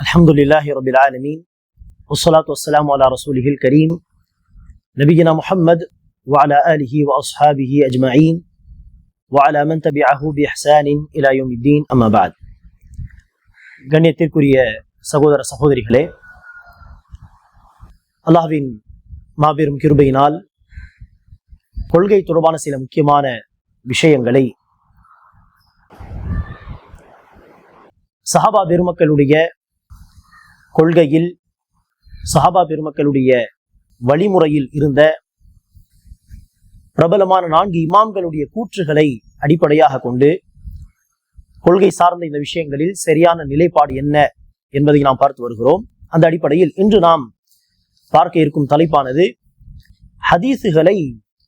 الحمد لله رب العالمين والصلاة والسلام على رسوله الكريم نبينا محمد وعلى آله وأصحابه أجمعين وعلى من تبعه بإحسان إلى يوم الدين أما بعد கண்ணியத்திற்குரிய சகோதர சகோதரிகளே அல்லாஹ்வின் மாபெரும் கிருபையினால் கொள்கை தொடர்பான சில முக்கியமான விஷயங்களை சஹாபா பெருமக்களுடைய கொள்கையில் சஹாபா பெருமக்களுடைய வழிமுறையில் இருந்த பிரபலமான நான்கு இமாம்களுடைய கூற்றுகளை அடிப்படையாக கொண்டு கொள்கை சார்ந்த இந்த விஷயங்களில் சரியான நிலைப்பாடு என்ன என்பதை நாம் பார்த்து வருகிறோம். அந்த அடிப்படையில் இன்று நாம் பார்க்க இருக்கும் தலைப்பானது ஹதீஸுகளை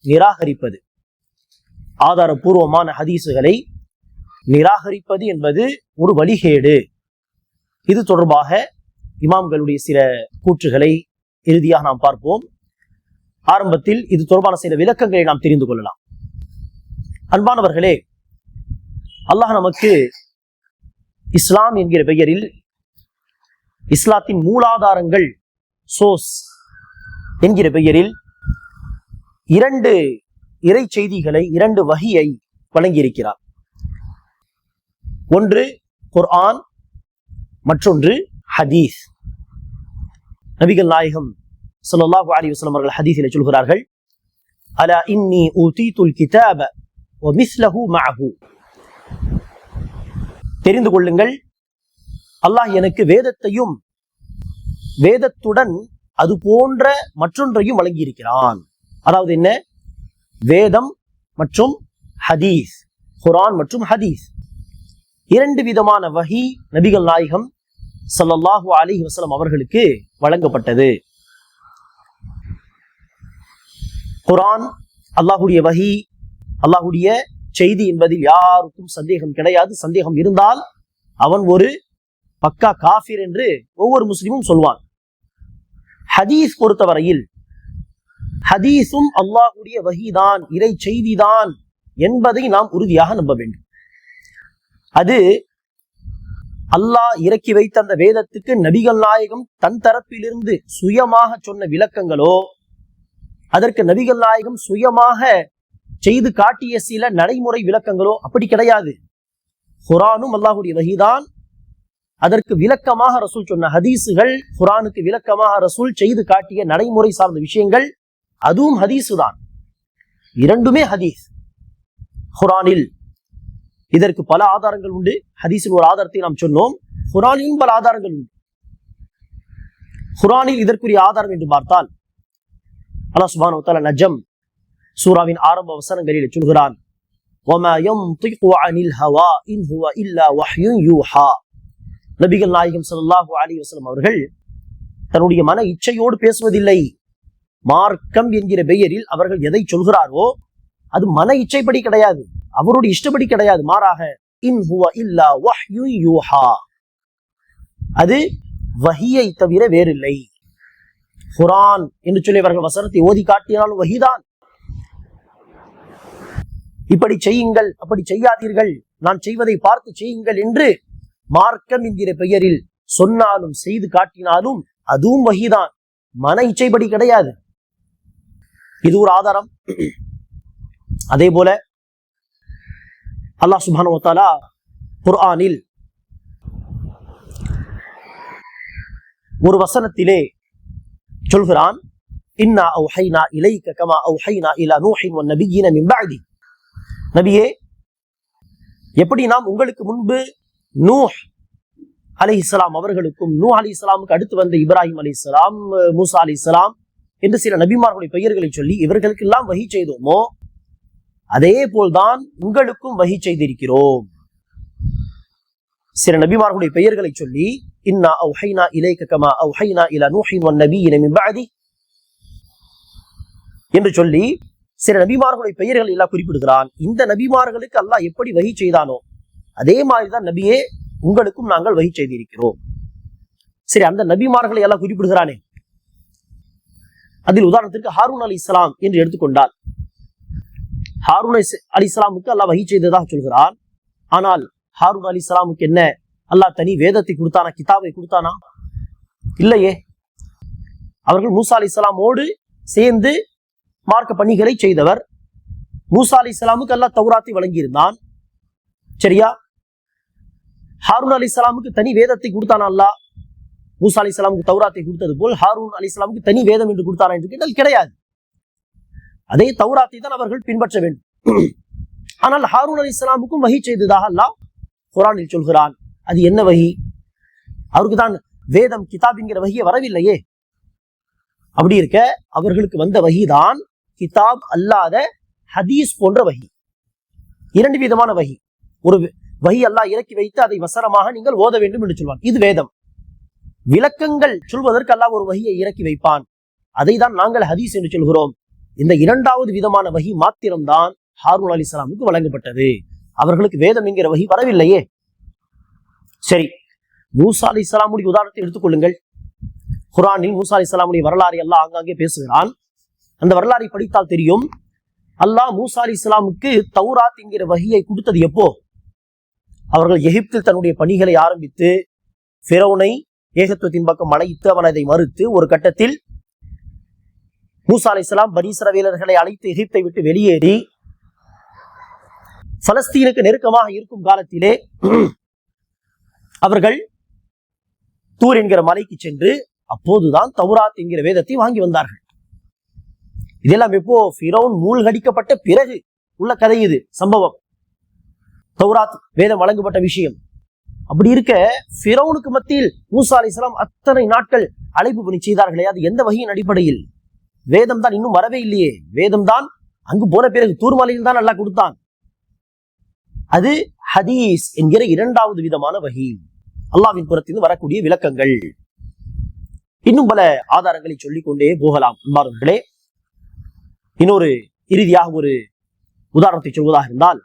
நிராகரிப்பது. ஆதாரபூர்வமான ஹதீஸுகளை நிராகரிப்பது என்பது ஒரு வழிகேடு. இது தொடர்பாக இமாம்களுடைய சில கூற்றுகளை இறுதியாக நாம் பார்ப்போம். ஆரம்பத்தில் இது தொடர்பான சில விளக்கங்களை நாம் தெரிந்து கொள்ளலாம். அன்பானவர்களே அல்லாஹ் நமக்கு இஸ்லாம் என்கிற பெயரில் இஸ்லாத்தின் மூலாதாரங்கள் சோஸ் என்கிற பெயரில் இரண்டு இறை செய்திகளை இரண்டு வகையை வழங்கியிருக்கிறார். ஒன்று குர்ஆன் மற்றொன்று ஹதீஸ். நபிகள் நாயகம் சொல்லல்லாஹு அலி வஸ்லம் அவர்கள் ஹதீஸில் சொல்கிறார்கள் அலா இன்னி ஊதீதுல் கிதாப வ மிஸ்லஹு மஅஹு. தெரிந்து கொள்ளுங்கள் அல்லாஹ் எனக்கு வேதத்தையும் வேதத்துடன் அது போன்ற மற்றொன்றையும் வழங்கியிருக்கிறான். அதாவது என்ன? வேதம் மற்றும் ஹதீஸ் குரான் மற்றும் ஹதீஸ். இரண்டு விதமான வகி நபிகள் நாயகம் சல்லாஹு அலி வசலம் அவர்களுக்கு வழங்கப்பட்டது. குரான் அல்லாஹுடைய வகி அல்லாஹுடைய செய்தி என்பதில் யாருக்கும் சந்தேகம் கிடையாது. சந்தேகம் இருந்தால் அவன் ஒரு பக்கா காஃபிர் என்று ஒவ்வொரு முஸ்லிமும் சொல்வான். ஹதீஸ் பொறுத்தவரையில் ஹதீஸும் அல்லாஹுடைய வகிதான் இறை செய்திதான் என்பதை நாம் உறுதியாக நம்ப வேண்டும். அது அல்லாஹ் இறக்கி வைத்த அந்த வேதத்துக்கு நபிகள் நாயகம் தன் தரப்பிலிருந்து சுயமாக சொன்ன விளக்கங்களோ அதற்கு நபிகள் நாயகம் சுயமாக செய்து காட்டிய சில நடைமுறை விளக்கங்களோ அப்படி கிடையாது. குரானும் அல்லாஹுடைய வகிதான். அதற்கு விளக்கமாக ரசூல் சொன்ன ஹதீஸுகள் குரானுக்கு விளக்கமாக ரசூல் செய்து காட்டிய நடைமுறை சார்ந்த விஷயங்கள் அதுவும் ஹதீஸு தான் இரண்டுமே ஹதீஸ். குரானில் இதற்கு பல ஆதாரங்கள் உண்டு. ஹதீஸில் ஒரு ஆதாரத்தை நாம் சொன்னோம். குரானின் பல ஆதாரங்கள் உண்டு. குரானில் இதற்குரிய ஆதாரம் என்று பார்த்தால் அல்லா சுபான நஜம் சூராவின் ஆரம்ப வசனங்களில் சொல்கிறான். நபிகள் நாயகம் சல்லாஹூ அலி வசலம் அவர்கள் தன்னுடைய மன இச்சையோடு பேசுவதில்லை. மார்க்கம் என்கிற பெயரில் அவர்கள் எதை சொல்கிறாரோ அது மன இச்சைப்படி கிடையாது. அவருடைய இஷ்டப்படி கிடையாது. மாறாக இன் ஹுவ இல்லா வஹ்யு யூஹா. அது வஹியை தவிர வேறில்லை. குரான் என்று சொல்லி அவர்கள் வசனத்தை ஓதி காட்டினாலும் வஹிதான். இப்படி செய்யுங்கள் அப்படி செய்யாதீர்கள். நான் செய்வதை பார்த்து செய்யுங்கள் என்று மார்க்கம் என்கிற பெயரில் சொன்னாலும் செய்து காட்டினாலும் அதுவும் வகிதான் மன இச்சைப்படி கிடையாது. இது ஒரு ஆதாரம். அதே போல அல்லாஹ் சுபானு தாலா குர்ஆனில் ஒரு வசனத்திலே சொல்கிறான் இன்னா அவுஹைனா இலைக்க கமா அவுஹைனா இலா நூஹின் ஒன் நபியின மிம்பாதி நபியே எப்படி நாம் உங்களுக்கு முன்பு நூஹ் அலி இஸ்லாம் அவர்களுக்கும் நூ அலி இஸ்லாமுக்கு அடுத்து வந்த இப்ராஹிம் அலி இஸ்லாம் மூசா அலி இஸ்லாம் என்று சில நபிமார்களுடைய பெயர்களை சொல்லி இவர்களுக்கெல்லாம் வகி செய்தோமோ அதே போல்தான் உங்களுக்கும் வகி செய்திருக்கிறோம். சில நபிமார்களுடைய பெயர்களை சொல்லி இன்னா அவுஹைனா இலைக்க கமா அவுஹைனா இலா நூஹின் வன் நபியின மின் என்று சொல்லி சில நபிமார்களுடைய பெயர்கள் எல்லாம் குறிப்பிடுகிறான். இந்த நபிமார்களுக்கு அல்லாஹ் எப்படி வகி செய்தானோ அதே மாதிரிதான் நபியே உங்களுக்கும் நாங்கள் வகி செய்திருக்கிறோம். சரி அந்த நபிமார்களை எல்லாம் குறிப்பிடுகிறானே. அதில் உதாரணத்திற்கு ஹாரூன் அலி இஸ்லாம் என்று எடுத்துக்கொண்டால் ஹாரூன் அலி இஸ்லாமுக்கு அல்லாஹ் வகி செய்ததாக சொல்கிறான். ஆனால் ஹாரூன் அலி இஸ்லாமுக்கு என்ன? அல்லாஹ் தனி வேதத்தை கொடுத்தானா? கிதாபை கொடுத்தானா? இல்லையே. அவர்கள் மூசா அலி இஸ்லாமோடு சேர்ந்து மார்க்க பணிகளை செய்தவர். மூசா அலி இஸ்லாமுக்கு அல்லாஹ் தௌராத்தை வழங்கியிருந்தான். சரியா? ஹாரூன் அலி இஸ்லாமுக்கு தனி வேதத்தை கொடுத்தானா அல்லாஹ்? மூசா அலி இஸ்லாமுக்கு தௌராத்தை கொடுத்தது போல் ஹாரூன் அலி இஸ்லாமுக்கு தனி வேதம் என்று கொடுத்தானா என்று கேட்டால் கிடையாது. அதே தௌராத்தை தான் அவர்கள் பின்பற்ற வேண்டும். ஆனால் ஹாரூன் அலி இஸ்லாமுக்கும் வகி செய்ததாக அல்லாஹ் குரானில் சொல்கிறான். அது என்ன வகி? அவருக்கு தான் வேதம் கிதாப்ங்கிற வகியை வரவில்லையே. அப்படி இருக்க அவர்களுக்கு வந்த வகிதான் கிதாப் அல்லாத ஹதீஸ் போன்ற வகி. இரண்டு விதமான வகி. ஒரு வகி அல்லாஹ் இறக்கி வைத்து அதை வசரமாக நீங்கள் ஓத வேண்டும் என்று சொல்வான். இது வேதம். விளக்கங்கள் சொல்வதற்கு அல்லாஹ் ஒரு வகியை இறக்கி வைப்பான். அதை தான் நாங்கள் ஹதீஸ் என்று சொல்கிறோம். இந்த இரண்டாவது விதமான வகி மாத்திரம்தான் ஹாரூன் அலி இஸ்லாமுக்கு வழங்கப்பட்டது. அவர்களுக்கு வேதம் என்கிற வகி வரவில்லையே. சரி மூசா அலி இஸ்லாமுடைய உதாரணத்தை எடுத்துக்கொள்ளுங்கள் குரானில் மூசா அலி இஸ்லாமுடைய வரலாறு எல்லாம் ஆங்காங்கே பேசுகிறான். அந்த வரலாறை படித்தால் தெரியும். அல்லாஹ் மூசா அலி இஸ்லாமுக்கு தௌராத் என்கிற வகையை கொடுத்தது எப்போ? அவர்கள் எகிப்தில் தன்னுடைய பணிகளை ஆரம்பித்து பிறவுனை ஏகத்துவத்தின் பக்கம் அழைத்து அவன் அதை மறுத்து ஒரு கட்டத்தில் மூசா அலி இஸ்லாம் பனீசர வீரர்களை அழைத்து எகிப்தை விட்டு வெளியேறி பலஸ்தீனுக்கு நெருக்கமாக இருக்கும் காலத்திலே அவர்கள் தூர் என்கிற மலைக்கு சென்று அப்போதுதான் தௌராத் என்கிற வேதத்தை வாங்கி வந்தார்கள். இதெல்லாம் எப்போ? ஃபிரௌன் மூழ்கடிக்கப்பட்ட பிறகு உள்ள கதை இது சம்பவம். தௌராத் வேதம் வழங்கப்பட்ட விஷயம். அப்படி இருக்க ஃபிரௌனுக்கு மத்தியில் மூசா அலி இஸ்லாம் அத்தனை நாட்கள் அழைப்பு பணி செய்தார்களே அது எந்த வகையின் அடிப்படையில்? வேதம் தான் இன்னும் வரவே இல்லையே. வேதம் தான் அங்கு போன பிறகு தூர்மலையில் தான் நல்லா கொடுத்தான். அது ஹதீஸ் என்கிற இரண்டாவது விதமான வகி. அல்லாவின் புறத்திலிருந்து வரக்கூடிய விளக்கங்கள். இன்னும் பல ஆதாரங்களை சொல்லிக் கொண்டே போகலாம் அன்பார்களே இன்னொரு இறுதியாக ஒரு உதாரணத்தை சொல்வதாக இருந்தால்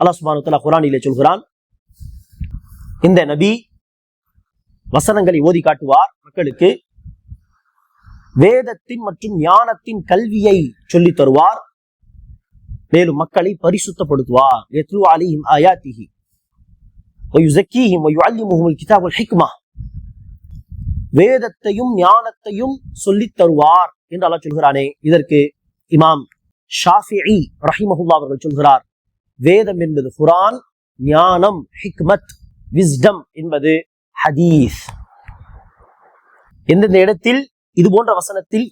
அல்லா சுபானு குரானிலே சொல்கிறான் இந்த நபி வசனங்களை ஓதி காட்டுவார் மக்களுக்கு வேதத்தின் மற்றும் ஞானத்தின் கல்வியை சொல்லி தருவார். மேலும் மக்களை பரிசுத்தப்படுத்துவார். எத்ரு அலிஹிம் வேதத்தையும் ஞானத்தையும் சொல்லி தருவார் என்று அல்லா சொல்கிறானே. இதற்கு இமாம் ஷாஃபி ரஹிமஹுல்லா அவர்கள் சொல்கிறார். வேதம் என்பது குரான் ஞானம் ஹிக்மத் விஸ்டம் என்பது ஹதீஸ். எந்தெந்த இடத்தில் இது போன்ற வசனத்தில்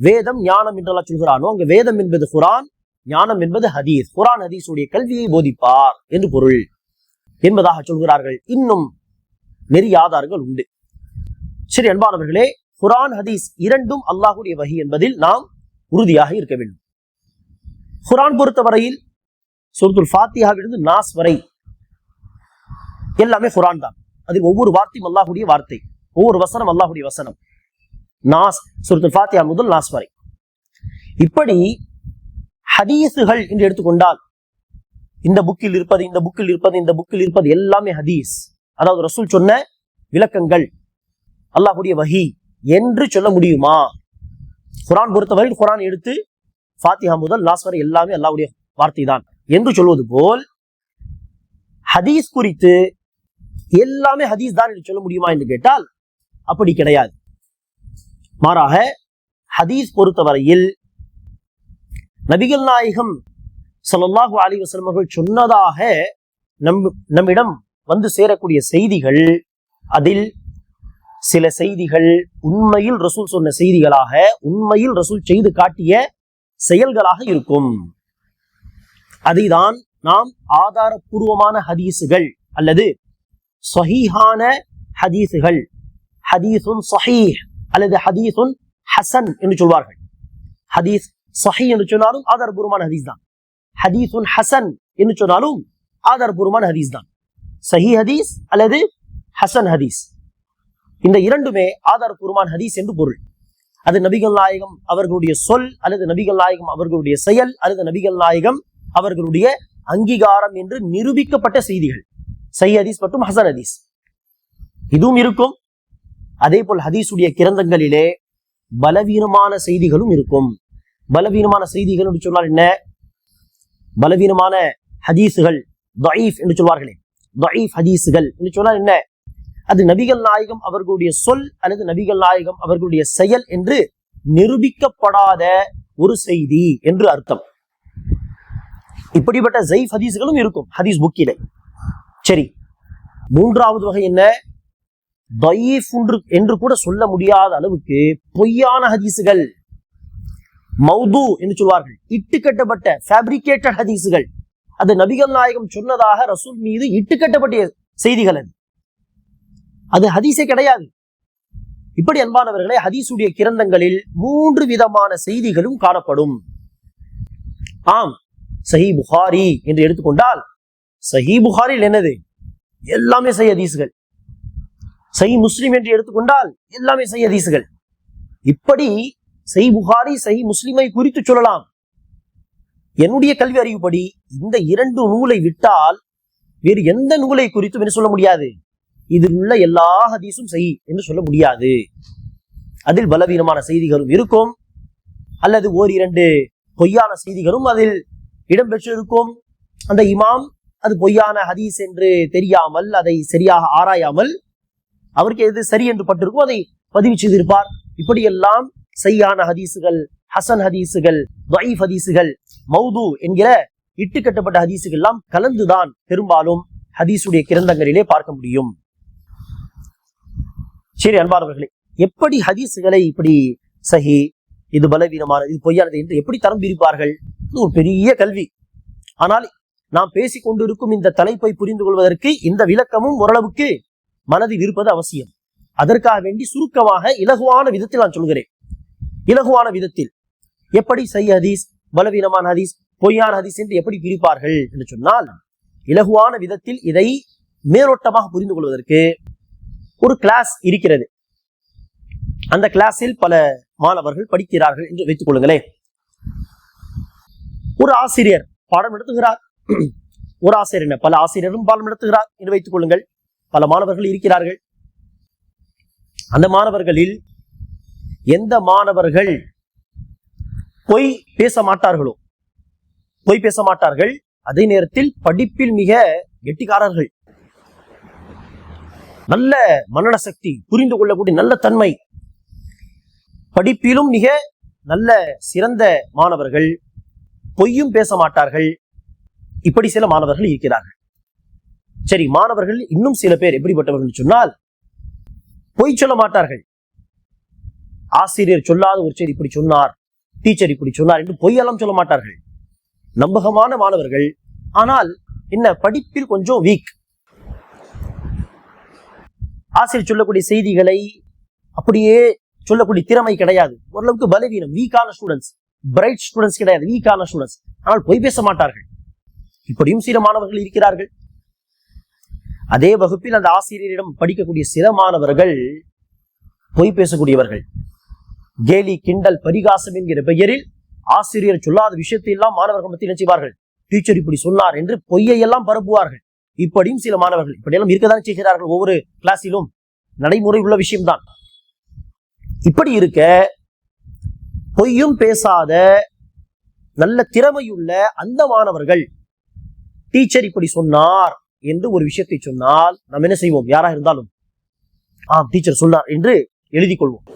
வேதம் ஞானம் என்றெல்லாம் சொல்கிறானோ அங்கு வேதம் என்பது குரான் ஞானம் என்பது ஹதீஸ். குரான் ஹதீஸுடைய கல்வியை போதிப்பார் என்று பொருள் என்பதாக சொல்கிறார்கள். இன்னும் நெறிய ஆதாரங்கள் உண்டு. சரி அன்பானவர்களே குரான் ஹதீஸ் இரண்டும் அல்லாஹுடைய வகி என்பதில் நாம் உறுதியாக இருக்க வேண்டும். குரான் பொறுத்தவரையில் சுருத்துல் ஃபாத்தியாவிலிருந்து நாஸ் வரை எல்லாமே குரான் தான். அதில் ஒவ்வொரு வார்த்தையும் அல்லாஹுடைய வார்த்தை ஒவ்வொரு வசனம் அல்லாஹுடைய வசனம். நாஸ் சுருத்துல் ஃபாத்தியா முதல் நாஸ் வரை. இப்படி ஹதீஸுகள் என்று எடுத்துக்கொண்டால் இந்த புக்கில் இருப்பது இந்த புக்கில் இருப்பது இந்த புக்கில் இருப்பது எல்லாமே ஹதீஸ். அதாவது ரசூல் சொன்ன விளக்கங்கள் அல்லாஹுடைய வஹி என்று சொல்ல முடியுமா? குரான் பொறுத்தவரை குரான் எடுத்து ஃபாத்திஹா முதல் லாஸ் வரை எல்லாமே அல்லாவுடைய வார்த்தை தான் என்று சொல்வது போல் ஹதீஸ் குறித்து எல்லாமே ஹதீஸ் தான் என்று சொல்ல முடியுமா என்று கேட்டால் அப்படி கிடையாது. மாறாக ஹதீஸ் பொறுத்தவரையில் நபிகள் நாயகம் சல்லாஹு அலைஹி அவர்கள் சொன்னதாக நம் நம்மிடம் வந்து சேரக்கூடிய செய்திகள் அதில் சில செய்திகள் உண்மையில் ரசூல் சொன்ன செய்திகளாக உண்மையில் ரசூல் செய்து காட்டிய செயல்களாக இருக்கும். அதைதான் நாம் ஆதாரபூர்வமான ஹதீஸுகள் அல்லது சஹீஹான ஹதீஸுகள். ஹதீசுன் சஹீஹ். அல்லது ஹதீசுன் ஹசன் என்று சொல்வார்கள். ஹதீஸ் சஹி என்று சொன்னாலும் ஆதாரபூர்வமான ஹதீஸ் தான். ஹதீசுன் ஹசன் என்று சொன்னாலும் ஆதாரபூர்வமான ஹதீஸ் தான். சஹி ஹதீஸ் அல்லது ஹசன் ஹதீஸ். இந்த இரண்டுமே ஆதாரபூர்வமான ஹதீஸ் என்று பொருள். அது நபிகள் நாயகம் அவர்களுடைய சொல் அல்லது நபிகள் நாயகம் அவர்களுடைய செயல் அல்லது நபிகள் நாயகம் அவர்களுடைய அங்கீகாரம் என்று நிரூபிக்கப்பட்ட செய்திகள். சஹி ஹதீஸ் மற்றும் ஹசன் ஹதீஸ். இதுவும் இருக்கும். அதே போல் ஹதீஸுடைய கிரந்தங்களிலே பலவீனமான செய்திகளும் இருக்கும். பலவீனமான செய்திகள் என்று சொன்னால் என்ன? பலவீனமான ஹதீஸுகள் தயீஃப் என்று சொல்வார்களே. தயீஃப் ஹதீஸுகள் என்று சொன்னால் என்ன? அது நபிகள் நாயகம் அவர்களுடைய சொல் அல்லது நபிகள் நாயகம் அவர்களுடைய செயல் என்று நிரூபிக்கப்படாத ஒரு செய்தி என்று அர்த்தம். இப்படிப்பட்ட ஜெய்ஃப் ஹதீஸ்களும் இருக்கும் ஹதீஸ் புக்கிலே. சரி மூன்றாவது வகை என்ன? தயீஃப் என்று கூட சொல்ல முடியாத அளவுக்கு பொய்யான ஹதீஸுகள் மௌது என்று சொல்வார்கள். இட்டுக்கட்டப்பட்ட ஃபேப்ரிகேட்டட் ஹதீஸுகள் அது நபிகள் நாயகம் சொன்னதாக ரசூல் மீது இட்டுக்கட்டப்பட்ட செய்திகள் அது. அது ஹதீஸே கிடையாது. இப்படி அன்பானவர்களே ஹதீஸுடைய கிரந்தங்களில் மூன்று விதமான செய்திகளும் காணப்படும். ஆம் சஹி புகாரி என்று எடுத்துக்கொண்டால் சஹி புகாரில் என்னது? எல்லாமே சஹி ஹதீஸுகள் சை முஸ்லிம் என்று எடுத்துக்கொண்டால் எல்லாமே சை ஹதீசுகள். இப்படி சை புகாரி சை முஸ்லிமை குறித்து சொல்லலாம். என்னுடைய கல்வி அறிவுப்படி இந்த இரண்டு நூலை விட்டால் வேறு எந்த நூலை குறித்தும் என்ன சொல்ல முடியாது? இதில் உள்ள எல்லா ஹதீஸும் செய் என்று சொல்ல முடியாது. அதில் பலவீனமான செய்திகளும் இருக்கும். அல்லது ஓர் இரண்டு பொய்யான செய்திகளும் அதில் இடம்பெற்றிருக்கும். அந்த இமாம் அது பொய்யான ஹதீஸ் என்று தெரியாமல் அதை சரியாக ஆராயாமல் அவருக்கு எது சரி என்று பட்டிருக்கோ அதை பதிவு செய்திருப்பார். இப்படியெல்லாம் சரியான ஹதீஸுகள் ஹசன் ஹதீஸுகள் வைஃப் ஹதீசுகள் மௌது என்கிற இட்டுக்கட்டப்பட்ட ஹதீஸுகள் எல்லாம் கலந்துதான் பெரும்பாலும் ஹதீஸுடைய கிரந்தங்களிலே பார்க்க முடியும். சரி அன்பானவர்களே எப்படி ஹதீஸுகளை இப்படி சஹி இது பலவீனமானது இது பொய்யானது என்று எப்படி தரம் பிரிப்பார்கள் இது ஒரு பெரிய கல்வி. ஆனால் நாம் பேசிக் கொண்டிருக்கும் இந்த தலைப்பை புரிந்து கொள்வதற்கு இந்த விளக்கமும் ஓரளவுக்கு மனதில் இருப்பது அவசியம். அதற்காக வேண்டி சுருக்கமாக இலகுவான விதத்தில் நான் சொல்கிறேன். இலகுவான விதத்தில் எப்படி சை ஹதீஸ் பலவீனமான ஹதீஸ் பொய்யான ஹதீஸ் என்று எப்படி பிரிப்பார்கள் என்று சொன்னால் இலகுவான விதத்தில் இதை மேலோட்டமாக புரிந்து கொள்வதற்கு ஒரு கிளாஸ் இருக்கிறது. அந்த கிளாஸில் பல மாணவர்கள் படிக்கிறார்கள் என்று வைத்துக் கொள்ளுங்களேன். ஒரு ஆசிரியர் பாடம் நடத்துகிறார். ஒரு ஆசிரியர் என்ன? பல ஆசிரியரும் பாடம் நடத்துகிறார் என்று வைத்துக் கொள்ளுங்கள். பல மாணவர்கள் இருக்கிறார்கள். அந்த மாணவர்களில் எந்த மாணவர்கள் பொய் பேச மாட்டார்களோ? பொய் பேச மாட்டார்கள். அதே நேரத்தில் படிப்பில் மிக கெட்டிக்காரர்கள். நல்ல மன்னன சக்தி புரிந்து கொள்ளக்கூடிய நல்ல தன்மை. படிப்பிலும் மிக நல்ல சிறந்த மாணவர்கள். பொய்யும் பேச மாட்டார்கள். இப்படி சில மாணவர்கள் இருக்கிறார்கள். சரி மாணவர்கள் இன்னும் சில பேர் எப்படிப்பட்டவர்கள் சொன்னால் பொய் சொல்ல மாட்டார்கள். ஆசிரியர் சொல்லாத ஒரு செய்தி இப்படி சொன்னார் டீச்சர் இப்படி சொன்னார் என்று பொய்யெல்லாம் சொல்ல மாட்டார்கள். நம்பகமான மாணவர்கள் ஆனால் என்ன படிப்பில் கொஞ்சம் வீக் ஆசிரியர் சொல்லக்கூடிய செய்திகளை அப்படியே சொல்லக்கூடிய திறமை கிடையாது. ஓரளவுக்கு பலவீனம் வீக்கான ஸ்டூடெண்ட்ஸ் பிரைட் ஸ்டூடெண்ட்ஸ் கிடையாது வீக்கான ஸ்டூடெண்ட்ஸ் ஆனால் பொய் பேச மாட்டார்கள். இப்படியும் சில மாணவர்கள் இருக்கிறார்கள். அதே வகுப்பில் அந்த ஆசிரியரிடம் படிக்கக்கூடிய சில மாணவர்கள் பொய் பேசக்கூடியவர்கள். கேலி கிண்டல் பரிகாசம் என்கிற பெயரில் ஆசிரியர் சொல்லாத விஷயத்தை எல்லாம் மாணவர்கள் மத்தியில் செய்வார்கள்? டீச்சர் இப்படி சொன்னார் என்று பொய்யை எல்லாம் பரப்புவார்கள். இப்படியும் சில மாணவர்கள் இப்படியெல்லாம் இருக்கதான் செய்கிறார்கள் ஒவ்வொரு கிளாஸிலும் நடைமுறை உள்ள விஷயம்தான். இப்படி இருக்க பொய்யும் பேசாத நல்ல திறமையுள்ள அந்த மாணவர்கள் டீச்சர் இப்படி சொன்னார் என்று ஒரு விஷயத்தை சொன்னால் நாம் என்ன செய்வோம்? யாராக இருந்தாலும். ஆம் டீச்சர் சொன்னார் என்று எழுதிக் கொள்வோம்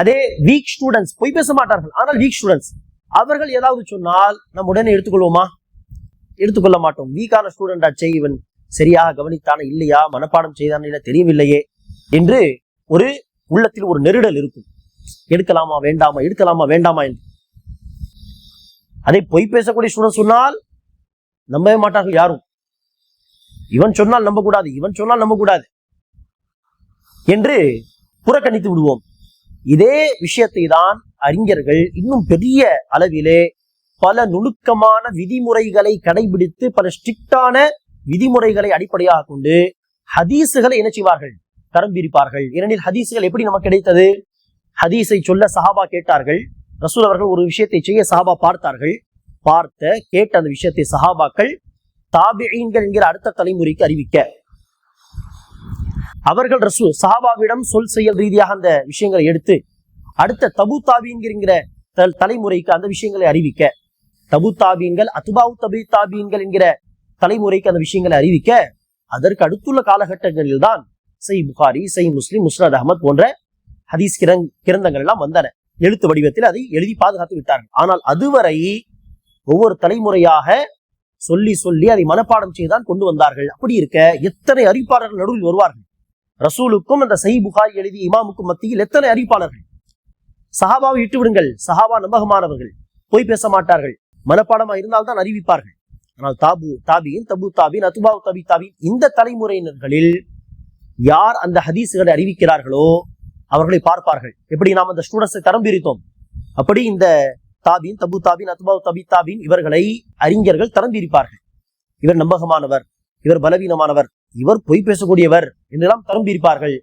அதே வீக் ஸ்டூடெண்ட்ஸ் பொய் பேச மாட்டார்கள். ஆனால் வீக் ஸ்டூடெண்ட்ஸ் அவர்கள் ஏதாவது சொன்னால் நம்ம உடனே எடுத்துக்கொள்வோமா? எடுத்துக்கொள்ள மாட்டோம். வீக்கான ஸ்டூடெண்ட் ஆச்சே இவன் சரியாக கவனித்தான இல்லையா? மனப்பாடம் செய்தான இல்லை தெரியவில்லையே என்று ஒரு உள்ளத்தில் ஒரு நெருடல் இருக்கும். எடுக்கலாமா வேண்டாமா? எடுக்கலாமா வேண்டாமா என்று. அதை பொய் பேசக்கூடிய ஸ்டூடெண்ட் சொன்னால் நம்பவே மாட்டார்கள் யாரும். இவன் சொன்னால் நம்பக்கூடாது இவன் சொன்னால் நம்பக்கூடாது என்று புறக்கணித்து விடுவோம். இதே விஷயத்தை தான் அறிஞர்கள் இன்னும் பெரிய அளவிலே பல நுணுக்கமான விதிமுறைகளை கடைபிடித்து பல ஸ்ட்ரிக்டான விதிமுறைகளை அடிப்படையாக கொண்டு ஹதீஸுகளை என்ன செய்வார்கள்? தரம் பிரிப்பார்கள் ஏனெனில் ஹதீஸுகள் எப்படி நமக்கு கிடைத்தது? ஹதீஸை சொல்ல சஹாபா கேட்டார்கள். ரசூல் அவர்கள் ஒரு விஷயத்தை செய்ய சஹாபா பார்த்தார்கள். பார்த்த கேட்ட அந்த விஷயத்தை சஹாபாக்கள் தாபிகள் என்கிற அடுத்த தலைமுறைக்கு அறிவிக்க. அவர்கள் ரசூ சஹாபாவிடம் சொல் செயல் ரீதியாக அந்த விஷயங்களை எடுத்து அடுத்த தபு தாபிங்கிற த- தலைமுறைக்கு அந்த விஷயங்களை அறிவிக்க. தபு தாபீன்கள் அத்துபாவு தபி தாபீன்கள் என்கிற தலைமுறைக்கு அந்த விஷயங்களை அறிவிக்க. அதற்கு அடுத்துள்ள காலகட்டங்களில் தான் சை புகாரி சை முஸ்லிம் முஸ்னத் அகமது போன்ற ஹதீஸ் கிரங் கிரந்தங்கள் எல்லாம் வந்தன. எழுத்து வடிவத்தில் அதை எழுதி பாதுகாத்து விட்டார்கள். ஆனால் அதுவரை ஒவ்வொரு தலைமுறையாக சொல்லி சொல்லி அதை மனப்பாடம் செய்துதான் கொண்டு வந்தார்கள். அப்படி இருக்க எத்தனை அறிவிப்பாளர்கள் நடுவில் வருவார்கள்? ரசூலுக்கும் அந்த சஹி புகாரி எழுதி இமாமுக்கும் மத்தியில் எத்தனை அறிவிப்பாளர்கள்? சஹாபாவை விட்டு விடுங்கள். சஹாபா நம்பகமானவர்கள். போய் பேச மாட்டார்கள். மனப்பாடமா இருந்தால்தான் அறிவிப்பார்கள். ஆனால் தாபு தாபியின் தபு தாபின் அத்துபாவு தபி தாபின் இந்த தலைமுறையினர்களில் யார் அந்த ஹதீஸுகளை அறிவிக்கிறார்களோ அவர்களை பார்ப்பார்கள். எப்படி நாம் அந்த ஸ்டூடெண்ட்ஸை தரம் பிரித்தோம் அப்படி இந்த தாபின் தபு தாபின் அத்துபாவு தபி தாபின் இவர்களை அறிஞர்கள் தரம் பிரிப்பார்கள் இவர் நம்பகமானவர் இவர் பலவீனமானவர் இவர் பொய் பேசக்கூடியவர் என்றெல்லாம் தரம் பிரிப்பார்கள்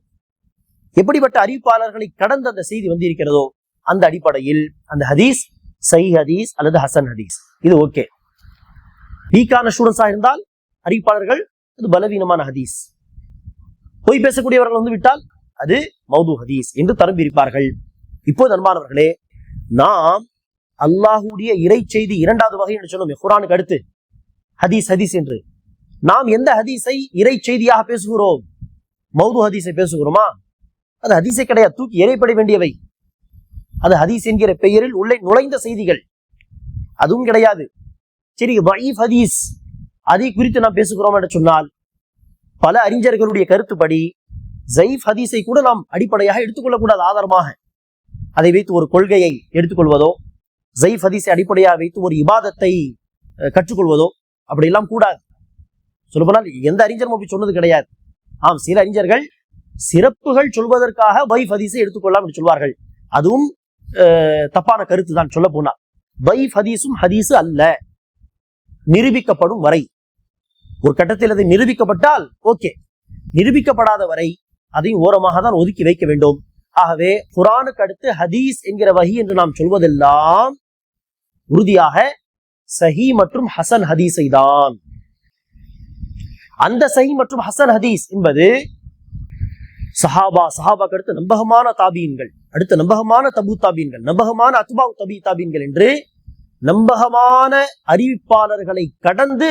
எப்படிப்பட்ட அறிவிப்பாளர்களை கடந்த அந்த செய்தி வந்திருக்கிறதோ அந்த அடிப்படையில் அந்த ஹதீஸ் சை ஹதீஸ் அல்லது ஹசன் ஹதீஸ். இது ஓகே. வீக்கான ஸ்டூடெண்ட்ஸா இருந்தால் அறிவிப்பாளர்கள் அது பலவீனமான ஹதீஸ். பொய் பேசக்கூடியவர்கள் வந்து விட்டால் அது மௌது ஹதீஸ் என்று தரம் இருப்பார்கள் இப்போது அன்பானவர்களே நாம் அல்லாஹுடைய இறை செய்தி இரண்டாவது வகை என்று சொன்னோம் குரானுக்கு அடுத்து. ஹதீஸ் ஹதீஸ் என்று. நாம் எந்த ஹதீஸை இறை செய்தியாக பேசுகிறோம்? மௌது ஹதீஸை பேசுகிறோமா? அது ஹதீஸை கிடையாது தூக்கி இறைப்பட வேண்டியவை. அது ஹதீஸ் என்கிற பெயரில் உள்ளே நுழைந்த செய்திகள். அதுவும் கிடையாது. சரி வயீப் ஹதீஸ் அதை குறித்து நாம் பேசுகிறோம் என்று சொன்னால் பல அறிஞர்களுடைய கருத்துப்படி ஜயீப் ஹதீஸை கூட நாம் அடிப்படையாக எடுத்துக்கொள்ளக்கூடாது ஆதாரமாக. அதை வைத்து ஒரு கொள்கையை எடுத்துக்கொள்வதோ ஜயீப் ஹதீஸை அடிப்படையாக வைத்து ஒரு இபாதத்தை அஹ், கற்றுக்கொள்வதோ அப்படியெல்லாம் கூடாது. சொல்லப்போனால் எந்த அறிஞரும் அப்படி சொன்னது கிடையாது. ஆம் சில அறிஞர்கள் சிறப்புகள் சொல்வதற்காக வைஃப் ஹதீஸை எடுத்துக்கொள்ளலாம் என்று சொல்வார்கள். அதுவும் தப்பான கருத்து தான் சொல்ல போனால் வைஃப் ஹதீஸும் ஹதீஸு அல்ல. நிரூபிக்கப்படும் வரை. ஒரு கட்டத்தில் அது நிரூபிக்கப்பட்டால் ஓகே. நிரூபிக்கப்படாத வரை அதையும் ஓரமாக தான் ஒதுக்கி வைக்க வேண்டும். ஆகவே குரானுக்கு அடுத்து ஹதீஸ் என்கிற வகி என்று நாம் சொல்வதெல்லாம் உறுதியாக சஹி மற்றும் ஹசன் ஹதீஸை தான். அந்த சஹி மற்றும் ஹசன் ஹதீஸ் என்பது சஹாபா சஹாபாக்கு அடுத்து நம்பகமான தாபீன்கள் அடுத்து நம்பகமான தபு தாபீன்கள் நம்பகமான அத்பா தபி தாபீன்கள் என்று நம்பகமான அறிவிப்பாளர்களை கடந்து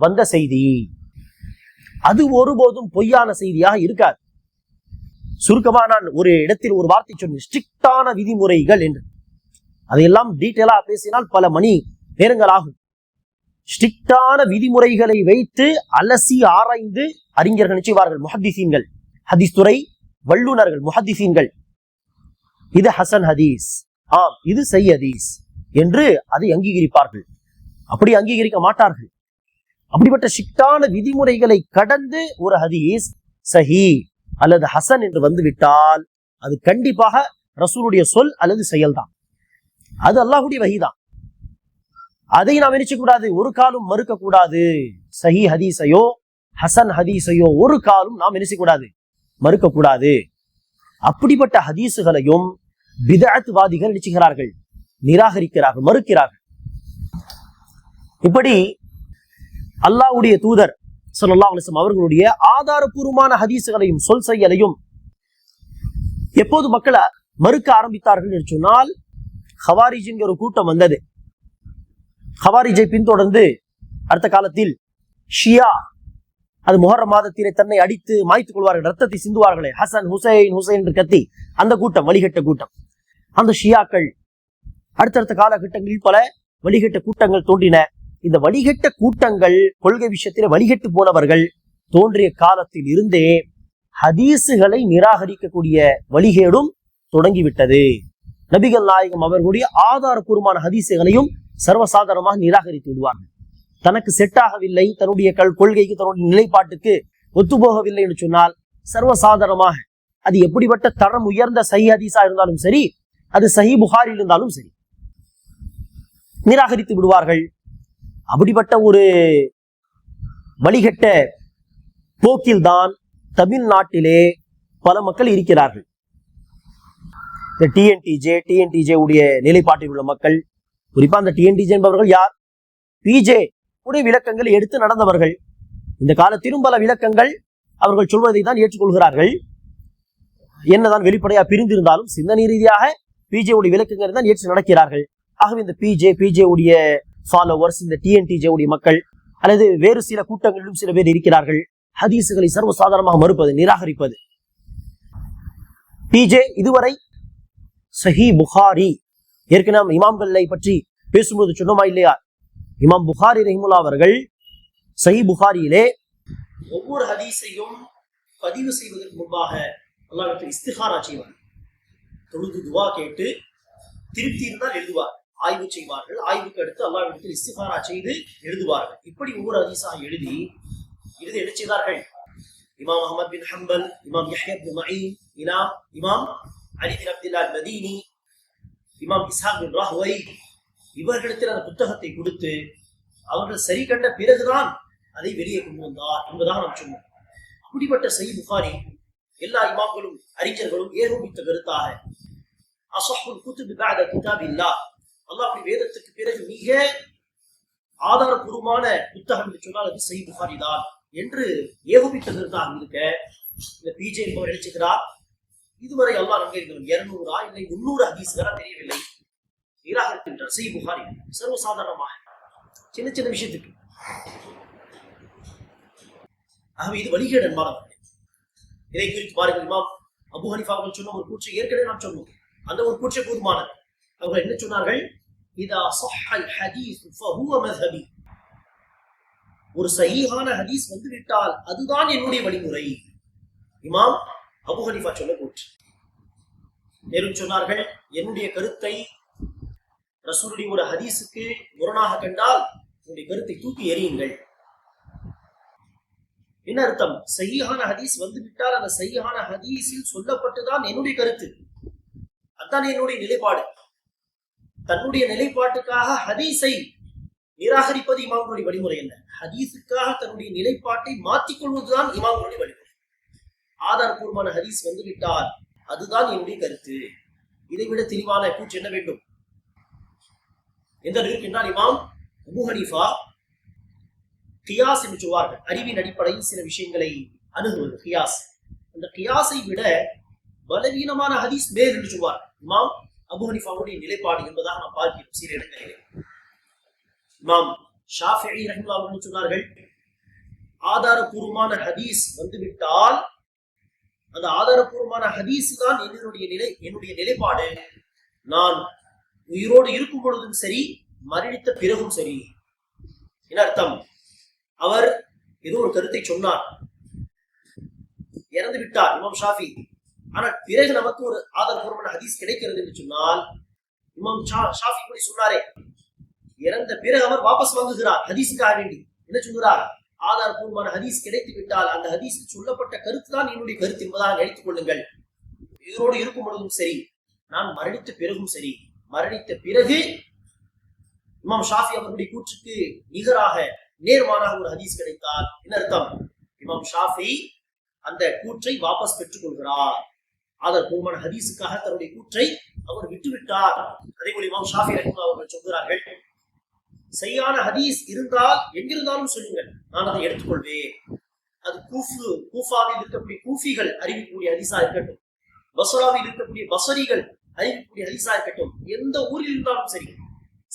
வந்த செய்தி. அது ஒருபோதும் பொய்யான செய்தியாக இருக்காது. சுருக்கமா நான் ஒரு இடத்தில் ஒரு வார்த்தை சொன்னேன். ஸ்ட்ரிக்டான விதிமுறைகள் என்று. அதையெல்லாம் டீட்டெயிலாக பேசினால் பல மணி நேரங்கள் ஆகும். ஸ்ட்ரிக்டான விதிமுறைகளை வைத்து அலசி ஆராய்ந்து அறிஞர்கள் நிச்சயவார்கள் முஹத்திசீன்கள். ஹதீஸ் துறை வல்லுனர்கள் முஹத்திசீன்கள். இது ஹசன் ஹதீஸ். ஆம் இது சை ஹதீஸ் என்று அதை அங்கீகரிப்பார்கள். அப்படி அங்கீகரிக்க மாட்டார்கள். அப்படிப்பட்ட ஸ்ட்ரிக்டான விதிமுறைகளை கடந்து ஒரு ஹதீஸ் சஹி. அல்லது ஹசன் என்று வந்துவிட்டால் அது கண்டிப்பாக ரசூலுடைய சொல் அல்லது செயல்தான். அது அல்லாஹுடைய வகிதான். அதை நாம் நினைச்ச கூடாது ஒரு காலும் மறுக்க கூடாது சஹி ஹதீஸையோ ஹசன் ஹதீஸையோ ஒரு காலும் நாம் நினைச்ச கூடாது மறுக்க கூடாது அப்படிப்பட்ட ஹதீஸுகளையும் விதத்துவாதிகள் நினைச்சுகிறார்கள் நிராகரிக்கிறார்கள் மறுக்கிறார்கள். இப்படி அல்லாவுடைய தூதர் ஸல்லல்லாஹு அலைஹி அவர்களுடைய ஆதாரபூர்வமான ஹதீசுகளையும் சொல் செயலையும் எப்போது மக்களை மறுக்க ஆரம்பித்தார்கள் என்று சொன்னால் ஹவாரிஜிங்கிற ஒரு கூட்டம் வந்தது. ஹவாரிஜை பின்தொடர்ந்து அடுத்த காலத்தில் ஷியா அது முகர மாதத்திலே தன்னை அடித்து மாய்த்துக் கொள்வார்கள் ரத்தத்தை சிந்துவார்களே. ஹசன் ஹுசைன் ஹுசைன் என்று கத்தி அந்த கூட்டம் வழிகட்ட கூட்டம். அந்த ஷியாக்கள் அடுத்தடுத்த காலகட்டங்களில் பல வழிகட்ட கூட்டங்கள் தோன்றின. இந்த வழிகட்ட கூட்டங்கள் கொள்கை விஷயத்தில் வழிகட்டு போனவர்கள் தோன்றிய காலத்தில் இருந்தே ஹதீசுகளை நிராகரிக்கக்கூடிய வழிகேடும் தொடங்கிவிட்டது. நபிகள் நாயகம் அவர்களுடைய ஆதாரபூர்வமான ஹதீஸுகளையும் சர்வசாதாரணமாக நிராகரித்து விடுவார்கள். தனக்கு செட் ஆகவில்லை தன்னுடைய கல் கொள்கைக்கு தன்னுடைய நிலைப்பாட்டுக்கு ஒத்துப்போகவில்லை என்று சொன்னால் சர்வசாதாரணமாக அது எப்படிப்பட்ட தரம் உயர்ந்த சஹி ஹதீஸா இருந்தாலும் சரி அது சஹி புகாரில் இருந்தாலும் சரி நிராகரித்து விடுவார்கள். அப்படிப்பட்ட ஒரு வழிகட்ட போக்கில்தான் தமிழ்நாட்டிலே பல மக்கள் இருக்கிறார்கள். இந்த டிஎன்டிஜே டிஎன்டிஜே உடைய நிலைப்பாட்டில் உள்ள மக்கள் குறிப்பா அந்த டிஎன்டிஜே என்பவர்கள் யார்? பிஜே உடைய விளக்கங்களை எடுத்து நடந்தவர்கள். இந்த காலத்திலும் பல விளக்கங்கள் அவர்கள் சொல்வதை தான் ஏற்றுக்கொள்கிறார்கள். என்னதான் வெளிப்படையா பிரிந்திருந்தாலும் சிந்தனை ரீதியாக பிஜே உடைய விளக்கங்களை தான் ஏற்று நடக்கிறார்கள். ஆகவே இந்த பிஜே பிஜே உடைய ஃபாலோவர்ஸ் இந்த டிஎன்டிஜே உடைய மக்கள் அல்லது வேறு சில கூட்டங்களிலும் சில பேர் இருக்கிறார்கள் ஹதீஸுகளை சர்வசாதாரணமாக மறுப்பது நிராகரிப்பது. டிஜே இதுவரை சஹி புகாரி ஏற்கனவே இமாம்களை பற்றி பேசும்போது சொன்னோமா இல்லையா? இமாம் புகாரி ரஹிமுல்லா அவர்கள் சஹி புகாரியிலே ஒவ்வொரு ஹதீஸையும் பதிவு செய்வதற்கு முன்பாக அல்லாஹ்விடத்தில் இஸ்திஹாரா செய்வார். தொழுது துவா கேட்டு திருப்தி இருந்தால் எழுதுவார். ஆய்வு செய்வார்கள். ஆய்வுக்கு அடுத்து அல்லாவிடத்தில் இஸ்திஃபாரா செய்து எழுதுவார்கள். இப்படி ஒவ்வொரு அதிசா எழுதி இறுதி என்ன செய்தார்கள்? இமாம் அஹமத் பின் ஹம்பல் இமாம் யஹ்யா பின் மঈன் இமாம் இமாம் அலி பின் அப்துல்லா மதீனி இமாம் இசாக் பின் ராஹ்வை இவர்களிடத்தில் அந்த புத்தகத்தை கொடுத்து அவர்கள் சரி கண்ட பிறகுதான் அதை வெளியே கொண்டு வந்தார் என்பதாக நாம் சொன்னோம். அப்படிப்பட்ட சை புகாரி எல்லா இமாம்களும் அறிஞர்களும் ஏகோபித்த கருத்தாக அசஹுல் குத்துபி பாத கிதாபில்லா அல்லாஹ்வுடைய வேதத்துக்கு பிறகு மிக ஆதாரபூர்வமான புத்தகம் என்று சொன்னால் அது சை புகாரி தான் என்று ஏகோபித்த இருக்க இந்த பிஜே என்பவர் நினைச்சுக்கிறார் இதுவரை அல்லாஹ் நம்பியிருந்தவன் இருநூறா இல்லை முன்னூறு ஹதீஸ்களா தெரியவில்லை. நிராகரிக்கின்றார் சை புகாரி. சர்வசாதாரணமாக. சின்ன சின்ன விஷயத்துக்கு. ஆகவே இது வழிகேடு என்பார்கள். இதை குறித்து பாருங்கள் இமாம் அபு ஹனிஃபா அவர்கள் சொன்ன ஒரு கூற்று ஏற்கனவே நாம் சொன்னோம் அந்த ஒரு கூற்றை போதுமானது. அவர்கள் என்ன சொன்னார்கள்? இதா சஹல் ஒரு சஹீஹான ஹதீஸ் வந்து விட்டால் அதுதான் என்னுடைய வழிமுறை. இமாம் அபு ஹனீஃபா சொல்ல கூற்று மேலும் சொன்னார்கள் என்னுடைய கருத்தை ரசூலுடைய ஒரு ஹதீஸுக்கு முரணாக கண்டால் உங்களுடைய கருத்தை தூக்கி எறியுங்கள். என்ன அர்த்தம்? சையான ஹதீஸ் வந்து விட்டால் அந்த சையான ஹதீஸில் சொல்லப்பட்டுதான் என்னுடைய கருத்து. அதுதான் என்னுடைய நிலைப்பாடு. தன்னுடைய நிலைப்பாட்டுக்காக ஹதீஸை நிராகரிப்பது இமாம்களுடைய வழிமுறை என்ன? ஹதீஸுக்காக தன்னுடைய நிலைப்பாட்டை மாற்றிக் கொள்வதுதான் இமாம்களுடைய வழிமுறை. ஆதாரபூர்வமான ஹதீஸ் வந்துவிட்டால் அதுதான் என்னுடைய கருத்து. இதை விட தெளிவான கூச்சு என்ன வேண்டும்? எந்த அளவிற்கு என்றால் இமாம் அபு ஹனீஃபா கியாஸ் என்று சொல்வார்கள். அறிவின் அடிப்படையில் சில விஷயங்களை அணுகுவது கியாஸ். அந்த கியாஸை விட பலவீனமான ஹதீஸ் மேல் என்று சொல்வார் இமாம் அபு ஹனிஃபாவுடைய நிலைப்பாடு என்பதாக நாம் பார்க்கிறோம் சில இடங்களிலே இமாம் ஷாஃபி ரஹிமுல்லா அவர்கள் சொன்னார்கள் ஆதாரபூர்வமான ஹதீஸ் வந்துவிட்டால் அந்த ஆதாரபூர்வமான ஹதீஸ் தான் என்னுடைய நிலை என்னுடைய நிலைப்பாடு. நான் உயிரோடு இருக்கும் பொழுதும் சரி மரணித்த பிறகும் சரி. என்ன அர்த்தம்? அவர் ஏதோ ஒரு கருத்தை சொன்னார். இறந்து விட்டார் இமாம் ஷாஃபி. ஆனால் பிறகு நமக்கு ஒரு ஆதாரபூர்வமான ஹதீஸ் கிடைக்கிறது என்று சொன்னால் இமாம் ஷாஃபி கூட சொன்னாரே இறந்த பிறகு அவர் வாபஸ் வாங்குகிறார் ஹதீஸுக்காக வேண்டி. என்ன சொல்கிறார் ஆதாரபூர்வமான ஹதீஸ் கிடைத்து விட்டால் அந்த ஹதீஸில் சொல்லப்பட்ட கருத்து தான் என்னுடைய கருத்து என்பதாக நினைத்துக் கொள்ளுங்கள். உயிரோடு இருக்கும் பொழுதும் சரி நான் மரணித்த பிறகும் சரி மரணித்த பிறகு இமாம் ஷாஃபி அவர்களுடைய கூற்றுக்கு நிகராக நேர்மாறாக ஒரு ஹதீஸ் கிடைத்தால் என்ன அர்த்தம்? இமாம் ஷாஃபி அந்த கூற்றை வாபஸ் பெற்றுக் கொள்கிறார். ஆதாரபூர்வமான ஹதீஸுக்காக தன்னுடைய கூற்றை அவர் விட்டுவிட்டார். அதே போல இமாம் ஷாஃபி ரஹிமா அவர்கள் சொல்கிறார்கள் சரியான ஹதீஸ் இருந்தால் எங்கிருந்தாலும் சொல்லுங்கள் நான் அதை எடுத்துக்கொள்வேன். அது கூஃபு கூஃபாவில் இருக்கக்கூடிய கூஃபிகள் அறிவிக்கக்கூடிய ஹதீஸா இருக்கட்டும் பஸ்ராவில் இருக்கக்கூடிய பசரிகள் அறிவிக்கக்கூடிய ஹதீஸா இருக்கட்டும் எந்த ஊரில் இருந்தாலும் சரி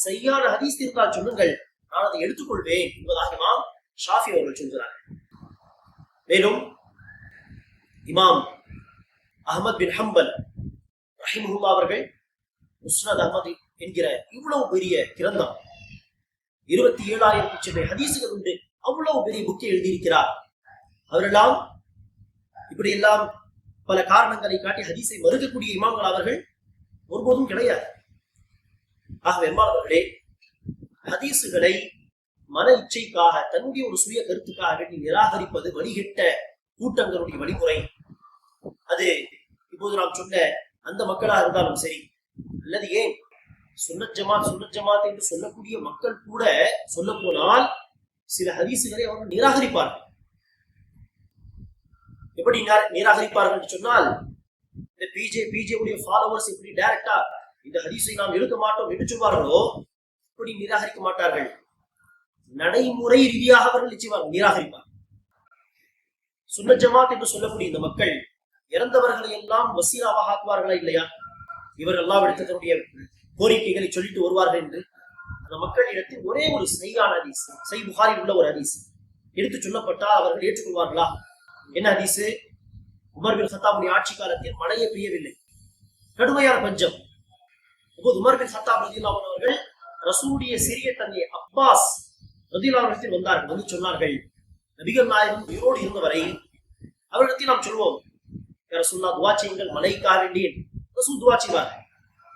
சரியான ஹதீஸ் இருந்தால் சொல்லுங்கள் நான் அதை எடுத்துக்கொள்வேன் என்பதாக நாம் ஷாஃபி அவர்கள் சொல்கிறார்கள். மேலும் இமாம் அகமது பின் ஹம்பல் ரஹிமுல்லா அவர்கள் முஸ்னத் அகமது என்கிற இவ்வளவு பெரிய கிரந்தம். இருபத்தி ஏழாயிரம் சின்ன ஹதீசுகள் உண்டு. அவ்வளவு பெரிய புக்கை எழுதியிருக்கிறார். அவரெல்லாம் இப்படி எல்லாம் பல காரணங்களை காட்டி ஹதீஸை மறுக்கக்கூடிய இமாம்கள் அவர்கள் ஒருபோதும் கிடையாது. ஆகவே எம்மாளர்களே ஹதீசுகளை மன இச்சைக்காக தன்னுடைய ஒரு சுய கருத்துக்காக வேண்டி நிராகரிப்பது வழிகட்ட கூட்டங்களுடைய வழிமுறை. அது இப்போது நாம் சொன்ன அந்த மக்களாக இருந்தாலும் சரி அல்லது ஏன்? சுன்னத் ஜமாத் சுன்னத் ஜமாத் என்று சொல்லக்கூடிய மக்கள் கூட சொல்ல போனால் சில ஹதீசுகளை அவர்கள் நிராகரிப்பார்கள். எப்படி நிராகரிப்பார்கள் என்று சொன்னால் இந்த பிஜே பிஜே உடைய ஃபாலோவர்ஸ் எப்படி டைரக்டா இந்த ஹதீஸை நாம் எடுக்க மாட்டோம் என்று சொல்வார்களோ? இப்படி நிராகரிக்க மாட்டார்கள். நடைமுறை ரீதியாக அவர்கள் நிச்சயமாக நிராகரிப்பார் சுன்ன ஜமாத் என்று சொல்லக்கூடிய இந்த மக்கள் இறந்தவர்களை எல்லாம் வசீலாவாக ஆக்குவார்களா இல்லையா? இவர்கள் எல்லாம் தன்னுடைய கோரிக்கைகளை சொல்லிட்டு வருவார்கள் என்று அந்த மக்களிடத்தில் ஒரே ஒரு சைகான ஹதீஸ் சை புகாரில் உள்ள ஒரு ஹதீஸ். எடுத்து சொல்லப்பட்டால் அவர்கள் ஏற்றுக்கொள்வார்களா? என்ன ஹதீஸ்? உமர் பின் சத்தாபுடைய ஆட்சி காலத்தில் மழையே பெய்யவில்லை. கடுமையான பஞ்சம். அப்போது உமர் பின் சத்தாப் ரதியுல்லாஹு அவர்கள் ரசூடைய சிறிய தந்தை அப்பாஸ் ரதியுல்லாஹிடத்தில் வந்தார்கள். வந்து சொன்னார்கள் நபிகள் நாயகம் உயிரோடு இருந்தவரை அவரிடத்தில் நாம் சொல்வோம் யார ரசூலுல்லாஹ் துவா செய்யுங்கள் மழைக்காக வேண்டேன் ரசூல் துவா செய்வார்கள்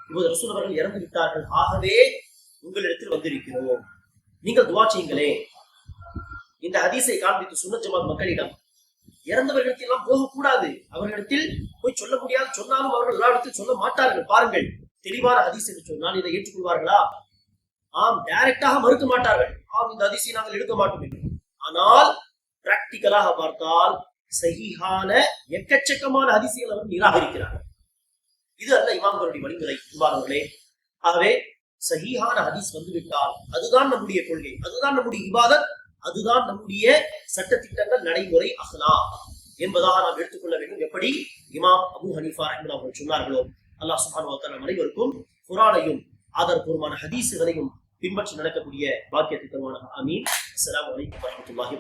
இப்போது ரசூல் அவர்கள் இறந்து விட்டார்கள். ஆகவே உங்களிடத்தில் வந்திருக்கிறோம். நீங்கள் துவா செய்யுங்களே. இந்த அதிசை காண்பித்து சுன்னத் ஜமாத் மக்களிடம் இறந்தவர்களிடத்தில் எல்லாம் போகக்கூடாது. அவர்களிடத்தில் போய் சொல்ல முடியாது. சொன்னாலும் அவர்கள் எல்லாரிடத்தில் சொல்ல மாட்டார்கள். பாருங்கள் தெளிவான அதிசை என்று சொன்னால் இதை ஏற்றுக்கொள்வார்களா? ஆம் டைரக்டாக மறுக்க மாட்டார்கள். ஆம் இந்த ஹதீஸை நாங்கள் எடுக்க மாட்டோம் என்று. ஆனால் பிராக்டிக்கலாக பார்த்தால் சகிஹான எக்கச்சக்கமான அதிசயங்களை அவர் நிராகரிக்கிறார்கள் இது அல்ல இமாம்களுடைய வழிமுறை இவ்வாறவர்களே. ஆகவே சகிஹான ஹதீஸ் வந்துவிட்டால் அதுதான் நம்முடைய கொள்கை அதுதான் நம்முடைய இபாதத் அதுதான் நம்முடைய சட்டத்திட்டங்கள் நடைமுறை அஹ்லா என்பதாக நாம் எடுத்துக்கொள்ள வேண்டும். எப்படி? இமாம் அபு ஹனீஃபா என்று அவர்கள் சொன்னார்களோ அல்லாஹ் சுப்ஹானஹு நம் அனைவருக்கும் குரானையும் ஆதாரபூர்வமான ஹதீஸுகளையும் பின்பற்றி நடக்கக்கூடிய பாக்கியத்தை தருவானாக. ஆமீன். அஸ்ஸலாமு அலைக்கும் வரஹ்மத்துல்லாஹி